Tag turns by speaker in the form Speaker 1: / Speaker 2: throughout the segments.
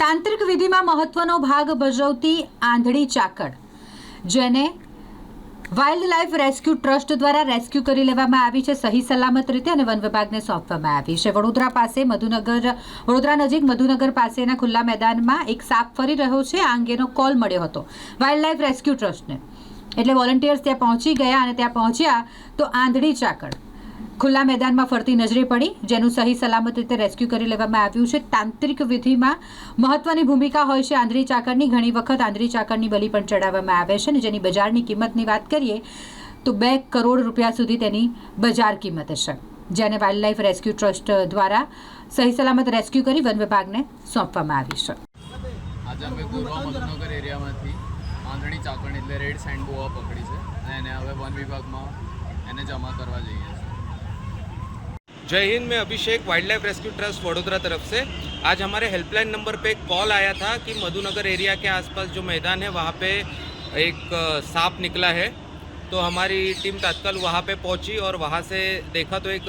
Speaker 1: તાંત્રિક વિધિમાં મહત્વનો ભાગ ભજવતી આંધળી ચાકડ જેને વાઇલ્ડ લાઈફ રેસ્ક્યુ ટ્રસ્ટ દ્વારા રેસ્ક્યુ કરી લેવામાં આવી છે, સહી સલામત રીતે અને વન વિભાગને સોંપવામાં આવી છે. વડોદરા પાસે મધુનગર, વડોદરા નજીક મધુનગર પાસેના ખુલ્લા મેદાનમાં એક સાપ ફરી રહ્યો છે, આ અંગેનો કોલ મળ્યો હતો વાઇલ્ડ લાઈફ રેસ્ક્યુ ટ્રસ્ટને એટલે વોલન્ટિયર્સ ત્યાં પહોંચી ગયા અને ત્યાં પહોંચ્યા તો આંધળી ચાકડ ખુલ્લા મેદાનમાં ફરતી નજરે પડી, જેનું સહી સલામત રીતે રેસ્ક્યુ કરી લેવામાં આવ્યું છે. તાંત્રિક વિધિમાં મહત્વની ભૂમિકા હોય છે આંધળી ચાકરની. ઘણી વખત આંધળી ચાકરની બલી પણ ચડાવવામાં આવે છે અને જેની બજારની કિંમતની વાત કરીએ, તો બે કરોડ રૂપિયા સુધી તેની બજાર કિંમત છે જેને વાઇલ્ડ લાઈફ રેસ્ક્યુ ટ્રસ્ટ દ્વારા સહી સલામત રેસ્ક્યુ કરી વન વિભાગને સોંપવામાં આવી છે.
Speaker 2: આજે હવે વન વિભાગમાં એને જમા કરવા જઈએ છીએ.
Speaker 3: जय हिंद, मैं Abhishek wildlife rescue trust Vadodara तरफ़ से। आज हमारे हेल्पलाइन नंबर पे एक कॉल आया था कि मधुनगर एरिया के आसपास जो मैदान है, वहाँ पे एक सांप निकला है। तो हमारी टीम तत्काल वहाँ पे पहुँची और वहाँ से देखा तो एक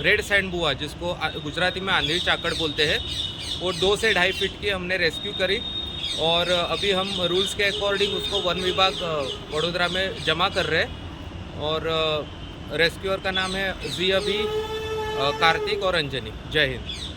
Speaker 3: रेड सैंड बुआ, जिसको गुजराती में आंधी चाकड़ बोलते हैं, वो दो से ढाई फीट की हमने रेस्क्यू करी और अभी हम रूल्स के अकॉर्डिंग उसको वन विभाग वडोदरा में जमा कर रहे हैं और रेस्क्यूअर का नाम है जी अभी कार्तिक और अंजनी जय हिंद.